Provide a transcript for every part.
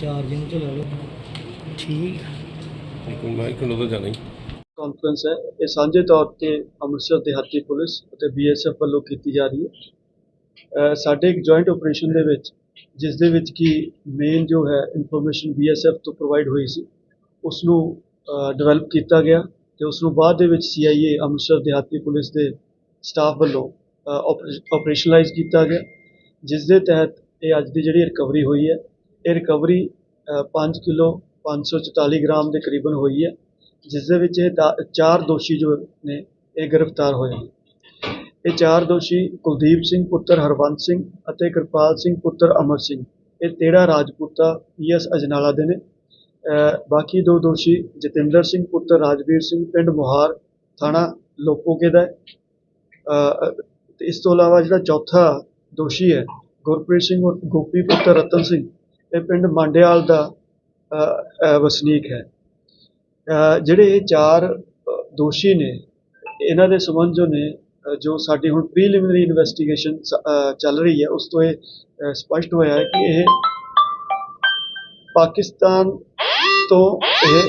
Charging ਚ ਲਾ ਲਓ। ਠੀਕ। ਇੱਕ ਮਾਈਕ ਨੂੰ ਤਾਂ ਜਾਣਾ ਹੀ ਕਾਨਫਰੰਸ ਹੈ। ਇਹ ਸਾਂਝੇ ਤੌਰ ਤੇ ਅੰਮ੍ਰਿਤਸਰ ਦਿਹਾਤੀ ਪੁਲਿਸ ਅਤੇ ਬੀਐਸਐਫ ਵੱਲੋਂ ਕੀਤੀ ਜਾ ਰਹੀ ਹੈ। ਸਾਡੇ ਇੱਕ ਜੁਆਇੰਟ ਆਪਰੇਸ਼ਨ ਦੇ ਵਿੱਚ ਜਿਸ ਦੇ ਵਿੱਚ ਕੀ ਮੇਨ ਜੋ ਹੈ ਇਨਫੋਰਮੇਸ਼ਨ ਬੀਐਸਐਫ ਤੋਂ ਪ੍ਰੋਵਾਈਡ ਹੋਈ ਸੀ ਉਸ ਨੂੰ ਡਿਵੈਲਪ ਕੀਤਾ ਗਿਆ ਤੇ ਉਸ ਨੂੰ ਬਾਅਦ ਦੇ ਵਿੱਚ ਸੀਆਈਏ ਅੰਮ੍ਰਿਤਸਰ ਦਿਹਾਤੀ ਪੁਲਿਸ ਦੇ ਸਟਾਫ ਵੱਲੋਂ ਆਪਰੇਸ਼ਨਲਾਈਜ਼ ਕੀਤਾ ਗਿਆ ਜਿਸ ਦੇ ਤਹਿਤ ਇਹ ਅੱਜ ਦੀ ਜਿਹੜੀ ਰਿਕਵਰੀ ਹੋਈ ਹੈ ਇਹ ਰਿਕਵਰੀ ਪੰਜ ਕਿਲੋ 544 ਗ੍ਰਾਮ ਦੇ ਕਰੀਬਨ ਹੋਈ ਹੈ, ਜਿਸ ਦੇ ਵਿੱਚ ਇਹ ਦਾ- ਚਾਰ ਦੋਸ਼ੀ ਜੋ ਨੇ, ਇਹ ਗ੍ਰਿਫਤਾਰ ਹੋਏ ਨੇ ਇਹ ਚਾਰ ਦੋਸ਼ੀ ਕੁਲਦੀਪ ਸਿੰਘ, ਪੁੱਤਰ ਹਰਵੰਤ ਸਿੰਘ ਅਤੇ ਕਿਰਪਾਲ ਸਿੰਘ, ਪੁੱਤਰ ਅਮਰ ਸਿੰਘ। ਇਹ ਤੇੜਾ ਰਾਜਪੂਤਾ ਪੀਐਸ ਅਜਨਾਲਾ ਦੇ ਨੇ। ਬਾਕੀ ਦੋ ਦੋਸ਼ੀ ਜਤਿੰਦਰ ਸਿੰਘ, ਪੁੱਤਰ ਰਾਜਵੀਰ ਸਿੰਘ, ਪਿੰਡ ਮੁਹਾਰ ਥਾਣਾ ਲੋਪੋਕੇ ਦਾ ਹੈ। ਤੇ ਇਸ ਤੋਂ ਇਲਾਵਾ ਜਿਹੜਾ ਚੌਥਾ ਦੋਸ਼ੀ ਹੈ, ਗੁਰਪ੍ਰੀਤ ਸਿੰਘ ਔਰ ਗੋਪੀ ਪੁੱਤਰ ਰਤਨ ਸਿੰਘ ਇਹ ਪਿੰਡ ਮਾਂਡੇਵਾਲ ਦਾ ਵਸਨੀਕ ਹੈ। ਜਿਹੜੇ ਇਹ ਚਾਰ ਦੋਸ਼ੀ ਨੇ ਇਹਨਾਂ ਦੇ ਸੰਬੰਧ ਜੋ ਨੇ ਜੋ ਸਾਡੀ ਹੁਣ ਪ੍ਰੀਲਿਮਿਨਰੀ ਇਨਵੈਸਟੀਗੇਸ਼ਨ ਚੱਲ ਰਹੀ ਹੈ ਉਸ ਤੋਂ ਇਹ ਅਹ, ਸਪਸ਼ਟ ਹੋਇਆ ਹੈ ਕਿ ਇਹ ਪਾਕਿਸਤਾਨ ਤੋਂ ਇਹ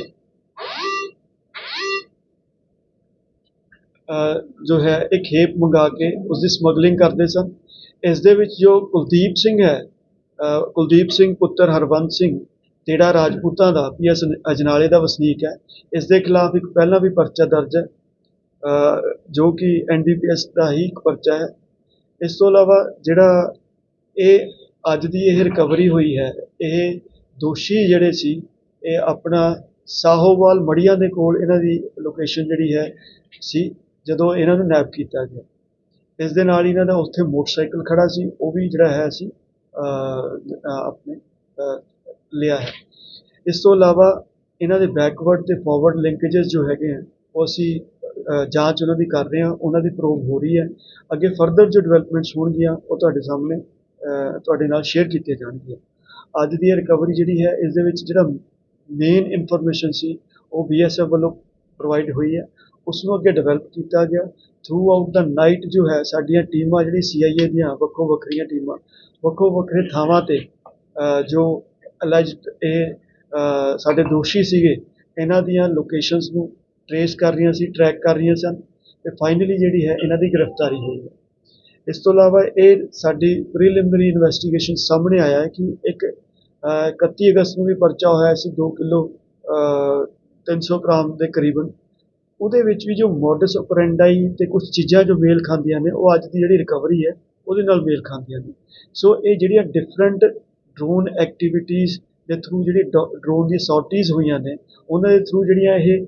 ਜੋ ਹੈ ਇੱਕ ਖੇਪ ਮੰਗਾ ਕੇ ਉਸ ਦੀ ਸਮਗਲਿੰਗ ਕਰਦੇ ਸਨ। ਇਸ ਦੇ ਵਿੱਚ ਜੋ ਕੁਲਦੀਪ ਸਿੰਘ ਹੈ ਕੁਲਦੀਪ ਸਿੰਘ ਪੁੱਤਰ ਹਰਵੰਤ ਸਿੰਘ ਤੇੜਾ ਰਾਜਪੂਤਾਂ ਦਾ ਪੀਐਸ ਅਜਨਾਲੇ ਦਾ ਵਸਨੀਕ ਹੈ, ਇਸ ਦੇ ਖਿਲਾਫ ਇੱਕ ਪਹਿਲਾਂ ਵੀ ਪਰਚਾ ਦਰਜ ਹੈ ਜੋ ਕਿ ਐਨਡੀਪੀਐਸ ਦਾ ਹੀ ਇੱਕ ਪਰਚਾ ਹੈ। ਇਸ ਤੋਂ ਇਲਾਵਾ ਜਿਹੜਾ ਇਹ ਅੱਜ ਦੀ ਇਹ ਰਿਕਵਰੀ ਹੋਈ ਹੈ, ਇਹ ਦੋਸ਼ੀ ਜਿਹੜੇ ਸੀ, ਇਹ ਆਪਣਾ ਸਾਹੋਵਾਲ ਮੜੀਆਂ ਦੇ ਕੋਲ ਇਹਨਾਂ ਦੀ ਲੋਕੇਸ਼ਨ ਜਿਹੜੀ ਹੈ ਸੀ, ਜਦੋਂ ਇਹਨਾਂ ਨੂੰ ਨੈਪ ਕੀਤਾ ਗਿਆ। ਇਸ ਦੇ ਨਾਲ ਇਹਨਾਂ ਦਾ ਉੱਥੇ ਮੋਟਰਸਾਈਕਲ ਖੜਾ ਸੀ, ਉਹ ਵੀ ਜਿਹੜਾ ਹੈ ਸੀ ਆਪਣੇ ਲਿਆ ਹੈ। ਇਸ ਤੋਂ ਇਲਾਵਾ ਇਹਨਾਂ ਦੇ ਬੈਕਵਰਡ ਅਤੇ ਫੋਰਵਰਡ ਲਿੰਕੇजेस ਜੋ ਹੈਗੇ ਹੈ ਉਹ ਅਸੀਂ ਜਾਂਚ ਉਹਨਾਂ ਦੀ ਕਰ ਰਹੇ ਹਾਂ, ਉਹਨਾਂ ਦੀ ਪ੍ਰੋਬ ਹੋ ਰਹੀ ਹੈ। ਅੱਗੇ ਫਰਦਰ ਜੋ ਡਿਵੈਲਪਮੈਂਟਸ ਹੋਣਗੀਆਂ, ਉਹ ਤੁਹਾਡੇ ਸਾਹਮਣੇ ਤੁਹਾਡੇ ਨਾਲ ਸ਼ੇਅਰ ਕੀਤੀਆਂ ਜਾਣਗੀਆਂ। ਅੱਜ ਦੀ ਰਿਕਵਰੀ ਜਿਹੜੀ ਹੈ, ਇਸ ਦੇ ਵਿੱਚ ਜਿਹੜਾ ਮੇਨ ਇਨਫੋਰਮੇਸ਼ਨ ਸੀ, ਉਹ ਬੀਐਸਐਫ ਵੱਲੋਂ ਪ੍ਰੋਵਾਈਡ ਹੋਈ ਹੈ। ਉਸ ਨੂੰ ਅੱਗੇ ਡਿਵੈਲਪ ਕੀਤਾ ਗਿਆ। ਥਰੂ ਆਊਟ ਦਾ ਨਾਈਟ ਜੋ ਹੈ ਸਾਡੀਆਂ ਟੀਮਾਂ ਜਿਹੜੀ ਸੀਆਈਏ ਦੀਆਂ ਵੱਖੋ ਵੱਖਰੀਆਂ ਟੀਮਾਂ ਵੱਖੋ ਵੱਖਰੇ ਥਾਵਾਂ ਤੇ ਜੋ ਅਲੈਜਡ ਇਹ ਸਾਡੇ ਦੋਸ਼ੀ ਸੀਗੇ ਇਹਨਾਂ ਦੀਆਂ ਲੋਕੇਸ਼ਨਸ ਨੂੰ ਟਰੇਸ ਕਰ ਰਹੀਆਂ ਸੀ ਟਰੈਕ ਕਰ ਰਹੀਆਂ ਸਨ ਤੇ ਫਾਈਨਲੀ ਜਿਹੜੀ ਹੈ ਇਹਨਾਂ ਦੀ ਗ੍ਰਿਫਤਾਰੀ ਹੋਈ ਹੈ। ਇਸ ਤੋਂ ਇਲਾਵਾ ਇਹ ਸਾਡੀ ਪ੍ਰੀਲਿਮਿਨਰੀ ਇਨਵੈਸਟੀਗੇਸ਼ਨ ਸਾਹਮਣੇ ਆਇਆ ਹੈ ਕਿ ਇੱਕ ਅਹ, 31 ਅਗਸਤ ਨੂੰ ਵੀ ਪਰਚਾ ਹੋਇਆ ਸੀ 2 ਕਿਲੋ 300 ਗ੍ਰਾਮ ਦੇ ਕਰੀਬਨ। ਉਹਦੇ ਵਿੱਚ ਵੀ ਜੋ ਮੋਡਸ ਆਪਰੈਂਡਾਈ ਤੇ ਕੁਝ ਚੀਜ਼ਾਂ ਜੋ ਮੇਲ ਖਾਂਦੀਆਂ ਨੇ, ਉਹ ਅੱਜ ਦੀ ਜਿਹੜੀ ਰਿਕਵਰੀ ਹੈ, ਉਹਦੇ ਨਾਲ ਮੇਲ ਖਾਂਦੀਆਂ ਨੇ। ਸੋ ਇਹ ਜਿਹੜੀਆਂ ਡਿਫਰੈਂਟ ਡਰੋਨ ਐਕਟੀਵਿਟੀਜ਼ ਦੇ ਥਰੂ ਜਿਹੜੀ ਡਰੋਨ ਦੀ ਸੌਰਟੀਜ਼ ਹੋਈਆਂ ਨੇ, ਉਹਨਾਂ ਦੇ ਥਰੂ ਜਿਹੜੀਆਂ ਇਹ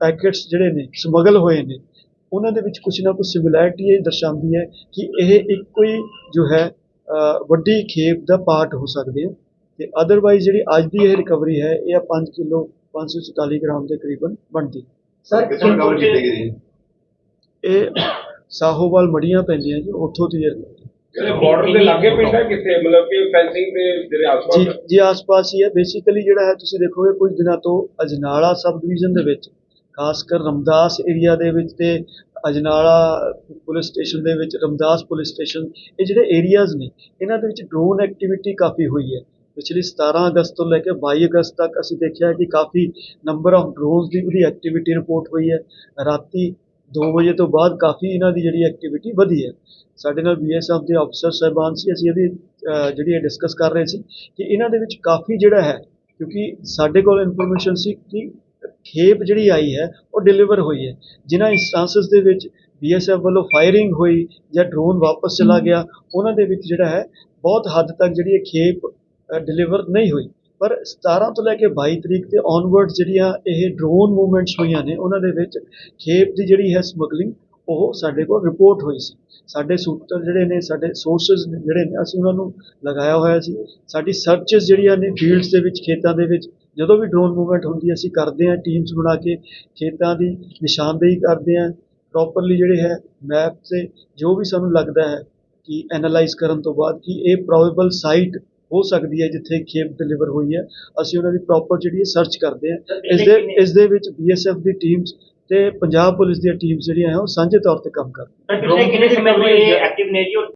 ਪੈਕੇਟਸ ਜਿਹੜੇ ਨੇ ਸਮਗਲ ਹੋਏ ਨੇ, ਉਹਨਾਂ ਦੇ ਵਿੱਚ ਕੁਝ ਨਾ ਕੁਝ ਸਿਮਿਲੈਰਿਟੀ ਇਹ ਦਰਸਾਉਂਦੀ ਹੈ ਕਿ ਇਹ ਇੱਕੋ ਹੀ ਜੋ ਹੈ ਵੱਡੀ ਖੇਪ ਦਾ ਪਾਰਟ ਹੋ ਸਕਦੇ ਆ। ਤੇ ਅਦਰਵਾਈਜ਼ ਜਿਹੜੀ ਅੱਜ ਦੀ ਇਹ ਰਿਕਵਰੀ ਹੈ, ਇਹ 5 ਕਿਲੋ 544 ਗ੍ਰਾਮ ਦੇ ਕਰੀਬਨ ਬਣਦੀ। ਸਰ ਕੀਤੀ ਗਈ ਇਹ ਸਾਹੋਵਾਲ ਮੜੀਆਂ ਪੈਂਦੀਆਂ ਜੀ ਉੱਥੋਂ ਦੀ। ਜਿਹੜੇ ਬਾਰਡਰ ਦੇ ਲਾਗੇ ਪਿੰਡ ਹੈ ਕਿੱਥੇ ਮਤਲਬ ਕਿ ਫੈਂਸਿੰਗ ਦੇ ਜਿਹੜੇ ਆਸ-ਪਾਸ ਜੀ? ਜੀ ਆਸ-ਪਾਸ ਹੀ ਹੈ ਬੇਸਿਕਲੀ ਜਿਹੜਾ ਹੈ ਤੁਸੀਂ ਦੇਖੋਗੇ ਕੁਝ ਦਿਨਾਂ ਤੋਂ ਅਜਨਾਲਾ ਸਬ ਡਿਵੀਜ਼ਨ ਦੇ ਵਿੱਚ ਖਾਸ ਕਰ ਰਮਦਾਸ ਏਰੀਆ ਦੇ ਵਿੱਚ ਤੇ ਅਜਨਾਲਾ ਪੁਲਿਸ ਸਟੇਸ਼ਨ ਦੇ ਵਿੱਚ ਰਮਦਾਸ ਪੁਲਿਸ ਸਟੇਸ਼ਨ ਇਹ ਜਿਹੜੇ ਏਰੀਆਜ਼ ਨੇ ਇਹਨਾਂ ਦੇ ਵਿੱਚ ਡਰੋਨ ਐਕਟੀਵਿਟੀ ਕਾਫੀ ਹੋਈ ਹੈ ਪਿਛਲੀ 17 ਅਗਸਤ ਤੋਂ ਲੈ ਕੇ 22 ਅਗਸਤ ਤੱਕ ਅਸੀਂ ਦੇਖਿਆ ਕਿ ਕਾਫੀ ਨੰਬਰ ਆਫ ਡਰੋਨਸ ਦੀ ਉਹਦੀ ਐਕਟੀਵਿਟੀ ਰਿਪੋਰਟ ਹੋਈ ਹੈ। ਰਾਤੀ 2 ਵਜੇ ਤੋਂ ਬਾਅਦ ਕਾਫੀ ਇਹਨਾਂ ਦੀ ਜਿਹੜੀ ਐਕਟੀਵਿਟੀ ਵਧੀ ਹੈ। ਸਾਡੇ ਨਾਲ ਬੀਐਸਐਫ ਦੇ ਅਫਸਰ ਸਾਹਿਬਾਨ ਸੀ ਅਸੀਂ ਇਹਦੀ ਜਿਹੜੀ ਇਹ ਡਿਸਕਸ ਕਰ ਰਹੇ ਸੀ ਕਿ ਇਹਨਾਂ ਦੇ ਵਿੱਚ ਕਾਫੀ ਜਿਹੜਾ ਹੈ ਕਿਉਂਕਿ ਸਾਡੇ ਕੋਲ ਇਨਫੋਰਮੇਸ਼ਨ ਸੀ ਕਿ ਖੇਪ ਜਿਹੜੀ ਆਈ ਹੈ ਉਹ ਡਿਲੀਵਰ ਹੋਈ ਹੈ। ਜਿਨ੍ਹਾਂ ਇੰਸਟੈਂਸਸ ਦੇ ਵਿੱਚ ਬੀਐਸਐਫ ਵੱਲੋਂ ਫਾਇਰਿੰਗ ਹੋਈ ਜਾਂ ਡਰੋਨ ਵਾਪਸ ਚਲਾ ਗਿਆ ਉਹਨਾਂ ਦੇ ਵਿੱਚ ਜਿਹੜਾ ਹੈ ਬਹੁਤ ਹੱਦ ਤੱਕ ਜਿਹੜੀ ਇਹ ਖੇਪ ਡਿਲੀਵਰ ਨਹੀਂ ਹੋਈ। ਪਰ 17 ਤੋਂ ਲੈ ਕੇ 22 ਤਰੀਕ ਤੇ ਔਨਵਰਡ ਜਿਹੜੀਆਂ ਇਹ ਡਰੋਨ ਮੂਵਮੈਂਟਸ ਹੋਈਆਂ ਨੇ, ਉਹਨਾਂ ਦੇ ਵਿੱਚ ਖੇਪ ਦੀ ਜਿਹੜੀ ਹੈ ਸਮਗਲਿੰਗ ਉਹ ਸਾਡੇ ਕੋਲ ਰਿਪੋਰਟ ਹੋਈ ਸੀ। ਸਾਡੇ ਸੂਤਰ ਜਿਹੜੇ ਨੇ, ਸਾਡੇ ਸੋਰਸਸ ਜਿਹੜੇ ਨੇ, ਅਸੀਂ ਉਹਨਾਂ ਨੂੰ ਲਗਾਇਆ ਹੋਇਆ ਸੀ। ਸਾਡੀ ਸਰਚਸ ਜਿਹੜੀਆਂ ਨੇ ਫੀਲਡਸ ਦੇ ਵਿੱਚ, ਖੇਤਾਂ ਦੇ ਵਿੱਚ, ਜਦੋਂ ਵੀ ਡਰੋਨ ਮੂਵਮੈਂਟ ਹੁੰਦੀ ਹੈ, ਅਸੀਂ ਕਰਦੇ ਹਾਂ ਟੀਮਸ ਬਣਾ ਕੇ, ਖੇਤਾਂ ਦੀ ਨਿਸ਼ਾਨਦੇਹੀ ਕਰਦੇ ਹਾਂ ਪ੍ਰੋਪਰਲੀ ਜਿਹੜੇ ਹੈ ਮੈਪ ਤੇ ਜੋ ਵੀ ਸਾਨੂੰ ਲੱਗਦਾ ਹੈ, ਕਿ ਐਨਾਲਾਈਜ਼ ਕਰਨ ਤੋਂ ਬਾਅਦ ਕਿ ਇਹ ਪ੍ਰੋਬੇਬਲ ਸਾਈਟ ਹੋ ਸਕਦੀ ਹੈ ਜਿੱਥੇ ਖੇਪ ਡਿਲੀਵਰ ਹੋਈ ਹੈ। ਅਸੀਂ ਉਹਨਾਂ ਦੀ ਪ੍ਰੋਪਰ ਜਿਹੜੀ ਹੈ ਸਰਚ ਕਰਦੇ ਹਾਂ। ਇਸ ਦੇ ਇਸ ਦੇ ਵਿੱਚ ਬੀਐਸਐਫ ਦੀ ਟੀਮਸ ਤੇ ਪੰਜਾਬ ਪੁਲਿਸ ਦੀਆਂ ਟੀਮਸ ਜਿਹੜੀਆਂ ਹੈ ਉਹ ਸਾਂਝੇ ਤੌਰ ਤੇ ਕੰਮ ਕਰਦੀਆਂ। ਕਿੰਨੇ ਸਮੇਂ ਤੋਂ ਇਹ ਐਕਟਿਵ ਨੇ ਜੀ?